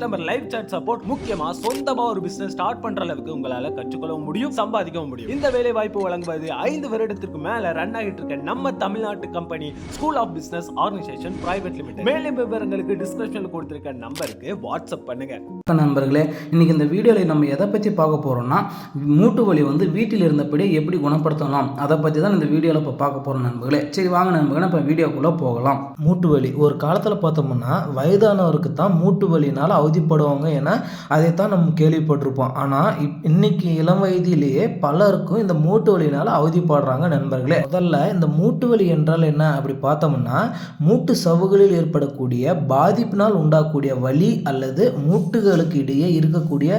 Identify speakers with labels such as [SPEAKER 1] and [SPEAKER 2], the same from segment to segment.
[SPEAKER 1] customer live chat support முக்கியமா சொந்தமா ஒரு பிசினஸ் ஸ்டார்ட் பண்ற அளவுக்கு உங்களால கற்றுக்கொள்ளவும் முடியும் சம்பாதிக்கவும் முடியும். இந்த வேலை வாய்ப்பு வழங்குவது ஐந்து வருடத்திற்கு மேல ரன் ஆகிட்டு இருக்க நம்ம தமிழ்நாட்டு company school of business organisation private limited மேலும் விவரங்களுக்கு டிஸ்கிரிப்ஷன்ல கொடுத்திருக்க நம்பருக்கு வாட்ஸ்அப் பண்ணுங்க.
[SPEAKER 2] நண்பர்களே இன்றைக்கி இந்த வீடியோவில் நம்ம எதை பற்றி பார்க்க போகிறோம்னா மூட்டு வலி வந்து வீட்டில் இருந்தபடியே எப்படி குணப்படுத்தலாம் அதை பற்றி தான் இந்த வீடியோவில் இப்போ பார்க்க போகிறோம் நண்பர்களே. சரி வாங்க நண்பர்களே இப்போ வீடியோக்குள்ளே போகலாம். மூட்டு வலி. ஒரு காலத்தில் பார்த்தோம்னா வயதானவருக்கு தான் மூட்டு வலினால் அவதிப்படுவாங்க என அதைத்தான் நம்ம கேள்விப்பட்டிருப்போம். ஆனால் இப் இன்னைக்கு இளம் வயதிலேயே பலருக்கும் இந்த மூட்டு வலினால் அவதிப்படுறாங்க நண்பர்களே. முதல்ல இந்த மூட்டு வலி என்றால் என்ன அப்படி பார்த்தோம்னா மூட்டு சவுகளில் ஏற்படக்கூடிய பாதிப்பினால் உண்டாகக்கூடிய வலி அல்லது மூட்டுகளுக்கு இடையே இருக்கக்கூடிய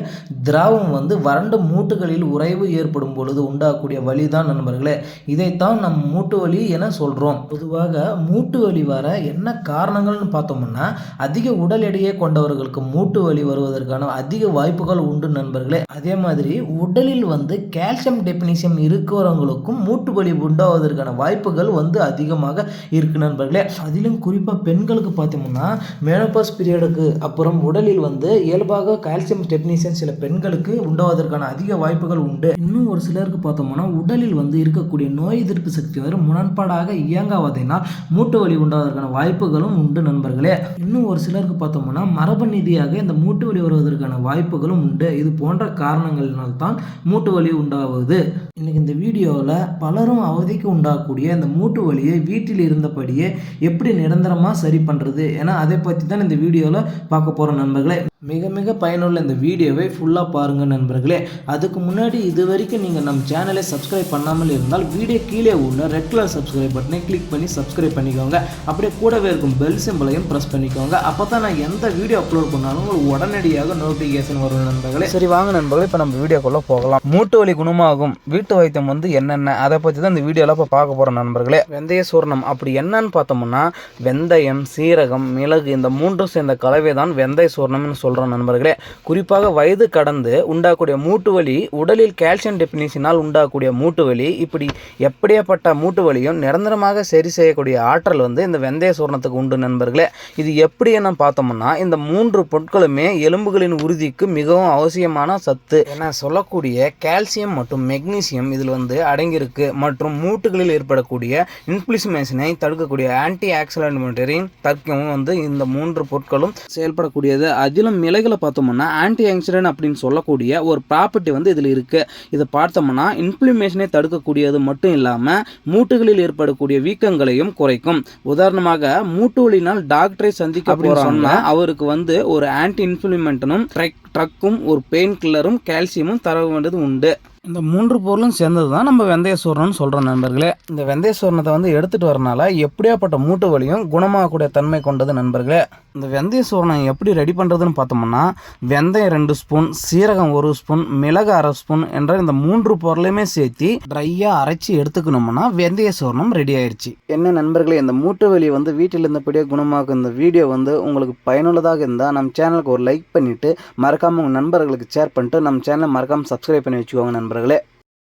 [SPEAKER 2] திராவம் வந்து வறண்ட மூட்டுகளில் உறைவு ஏற்படும் பொழுது உண்டாகக்கூடிய வலி தான் நண்பர்களே. இதைத்தான் நம் மூட்டு வலி என சொல்கிறோம் பொதுவாக மூட்டு வலி வர என்ன காரணங்கள்னு பார்த்தோம்னா அதிக உடல் எடையை கொண்டவர்களுக்கு மூட்டு வலி வருவதற்கான அதிக வாய்ப்புகள் உண்டு நண்பர்களே. அதே மாதிரி உடலில் வந்து கால்சியம் டெபினிஷியம் இருக்கிறவங்களுக்கும் மூட்டு வலி உண்டாவதற்கான வாய்ப்புகள் வந்து அதிகமாக இருக்கு நண்பர்களே. அதிலும் குறிப்பாக பெண்களுக்கு பார்த்தோம்னா மேனோபாஸ் பீரியடுக்கு அப்புறம் உடலில் வந்து இயல்பாக கால்சியம் டெபினிஷியம் சில பெண்களுக்கு உண்டாவதற்கான அதிக வாய்ப்புகள் உண்டு. இன்னும் ஒரு சிலருக்கு பார்த்தோம்னா உடலில் வந்து இருக்கக்கூடிய நோய் எதிர்ப்பு சக்தி வந்து முரண்பாடாக இயங்காவதினால் மூட்டு வலி உண்டாவதற்கான வாய்ப்புகளும் உண்டு நண்பர்களே. இன்னும் ஒரு சிலருக்கு பார்த்தோம்னா மரபு ரீதியாக இந்த மூட்டு வலி வருவதற்கான வாய்ப்புகளும் உண்டு. இது போன்ற காரணங்களினால் தான் மூட்டு வலி உண்டாவது. இன்னைக்கு இந்த வீடியோவில் பலரும் அவதிக்கு உண்டாகக்கூடிய இந்த மூட்டு வலியை வீட்டில் இருந்தபடியே எப்படி நிரந்தரமாக சரி பண்ணுறது ஏன்னா அதை பற்றி தான் இந்த வீடியோவில் பார்க்க போகிறோம் நண்பர்களே. மிக மிக பயனுள்ள இந்த வீடியோவை ஃபுல்லாக பாருங்கள் நண்பர்களே. அதுக்கு முன்னாடி இது வரைக்கும் நீங்கள் நம்ம சேனலை சப்ஸ்கிரைப் பண்ணாமல் இருந்தால் வீடியோ கீழே உள்ள ரெட் கலர் சப்ஸ்கிரைப் பட்டனை கிளிக் பண்ணி சப்ஸ்கிரைப் பண்ணிக்கோங்க. அப்படியே கூடவே இருக்கும் பெல் சிம்பிளையும் ப்ரெஸ் பண்ணிக்கோங்க. அப்போ தான் நான் எந்த வீடியோ அப்லோட் பண்ணாலும் உங்களுக்கு உடனடியாக நோட்டிஃபிகேஷன் வரும் நண்பர்களே. சரி வாங்க நண்பர்களே இப்போ நம்ம வீடியோக்குள்ளே போகலாம். மூட்டு வலி குணமாகும். வீட்டு வைத்தியம் வந்து என்னென்ன அதை பற்றி தான் இந்த வீடியோவில் இப்போ பார்க்க போகிறோம் நண்பர்களே. வெந்தய சூர்ணம் அப்படி என்னன்னு பார்த்தோம்னா வெந்தயம் சீரகம் மிளகு இந்த மூன்றும் சேர்ந்த கலவை தான் வெந்தய சூர்ணம்னு சொல்கிறோம் நண்பர்களே. குறிப்பாக வயது கடந்து உண்டாகக்கூடிய மூட்டு வலி உடலில் கால்சியம் டெபினிஷனால் உண்டாகக்கூடிய மூட்டு வலி இப்படி எப்படியாப்பட்ட மூட்டு வலியும் நிரந்தரமாக சரி செய்யக்கூடிய ஆற்றல் வந்து இந்த வெந்தய சூர்ணத்துக்கு உண்டு நண்பர்களே. இது எப்படி என்ன பார்த்தோம்னா இந்த மூன்று பொருட்களுமே எலும்புகளின் உறுதிக்கு மிகவும் அவசியமான சத்து. என சொல்லக்கூடிய கால்சியம் மற்றும் மெக்னீசியம் இதில் வந்து அடங்கியிருக்கு. மற்றும் மூட்டுகளில் ஏற்படக்கூடிய இன்ஃப்ளிமேஷனை தடுக்கக்கூடிய ஆன்டி ஆக்சிடென்ட் தற்கவும் வந்து இந்த மூன்று பொருட்களும் செயல்படக்கூடியது. அதிலும் மிளகுல பார்த்தோம்னா ஆன்டி ஆக்சிடென்ட் அப்படின்னு சொல்லக்கூடிய ஒரு ப்ராப்பர்ட்டி வந்து இதில் இருக்குது இதை பார்த்தோம்னா இன்ஃப்ளமேஷனை தடுக்கக்கூடியது மட்டும் இல்லாமல் மூட்டுகளில் ஏற்படக்கூடிய வீக்கங்களையும் குறைக்கும். உதாரணமாக மூட்டு வலினால் டாக்டரை சந்திக்க போகிறோம்னா அவருக்கு வந்து ஒரு ஆன்டி இன்ஃப்ளிமெண்டனும் ட்ரக் ட்ரக்கும் ஒரு பெயின் கில்லரும் கால்சியமும் தர வேண்டியது உண்டு. இந்த மூன்று பொருளும் சேர்ந்தது தான் நம்ம வெந்தய சூரணம்னு சொல்கிறோம் நண்பர்களே. இந்த வெந்தய சூரணத்தை வந்து எடுத்துகிட்டு வரனால எப்படியாப்பட்ட மூட்டு வலியும் குணமாகக்கூடிய தன்மை கொண்டது நண்பர்களே. இந்த வெந்தய சூரணம் எப்படி ரெடி பண்ணுறதுன்னு பார்த்தோம்னா வெந்தயம் ரெண்டு ஸ்பூன் சீரகம் ஒரு ஸ்பூன் மிளகு அரை ஸ்பூன் என்ற இந்த மூன்று பொருளையுமே சேர்த்து ட்ரையாக அரைச்சி எடுத்துக்கணும்னா வெந்தய சூரணம் ரெடி ஆயிடுச்சு என்ன நண்பர்களே இந்த மூட்டு வலி வந்து வீட்டில் இருந்தபடியே குணமாக்கும் இந்த வீடியோ வந்து உங்களுக்கு பயனுள்ளதாக இருந்தால் நம்ம சேனலுக்கு ஒரு லைக் பண்ணிவிட்டு மறக்காமல் உங்கள் நண்பர்களுக்கு ஷேர் பண்ணிட்டு நம்ம சேனலை மறக்காமல் சப்ஸ்கிரைப் பண்ணி வச்சுக்கோங்க நண்பர்களே.